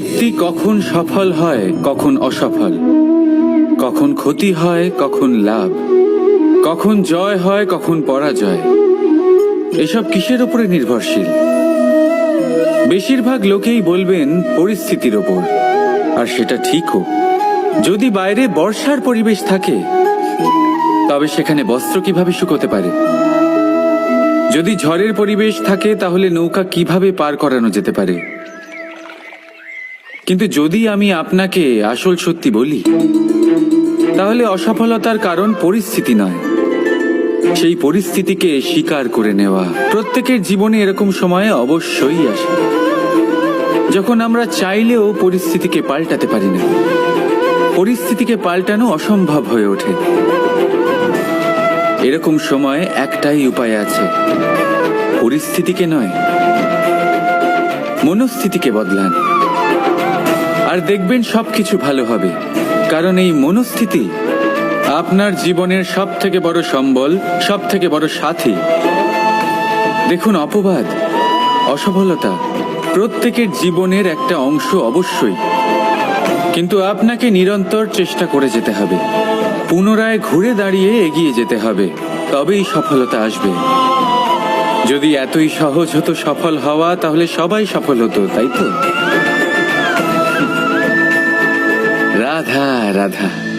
ব্যক্তি কখন সফল হয়, কখন অসফল? কখন ক্ষতি হয়, কখন লাভ? কখন জয় হয়, কখন পরাজয়? এসব কিসের উপরে নির্ভরশীল? বেশিরভাগ লোকেই বলবেন, পরিস্থিতির ওপর। আর সেটা ঠিকও। যদি বাইরে বর্ষার পরিবেশ থাকে, তবে সেখানে বস্ত্র কীভাবে শুকোতে পারে? যদি ঝড়ের পরিবেশ থাকে, তাহলে নৌকা কীভাবে পার করানো যেতে পারে? কিন্তু যদি আমি আপনাকে আসল সত্যি বলি, তাহলে অসফলতার কারণ পরিস্থিতি নয়। সেই পরিস্থিতিকে স্বীকার করে নেওয়া প্রত্যেকের জীবনে এরকম সময়ে অবশ্যই আসে। যখন আমরা চাইলেও পরিস্থিতিকে পাল্টাতে পারি না, পরিস্থিতিকে পাল্টানো অসম্ভব হয়ে ওঠে। এরকম সময়ে একটাই উপায় আছে, পরিস্থিতিকে নয়, মনস্থিতিকে বদলান। আর দেখবেন সবকিছু ভালো হবে। কারণ এই মনস্থিতি আপনার জীবনের সব থেকে বড় সম্বল সব থেকে বড় সাথী। দেখুন, অপবাদ, অসফলতা প্রত্যেকের জীবনের একটা অংশ অবশ্যই। কিন্তু আপনাকে নিরন্তর চেষ্টা করে যেতে হবে। পুনরায় ঘুরে দাঁড়িয়ে এগিয়ে যেতে হবে। তবেই সফলতা আসবে। যদি এতই সহজ হতো সফল হওয়া, তাহলে সবাই সফল হতো, তাই তো? राधा राधा।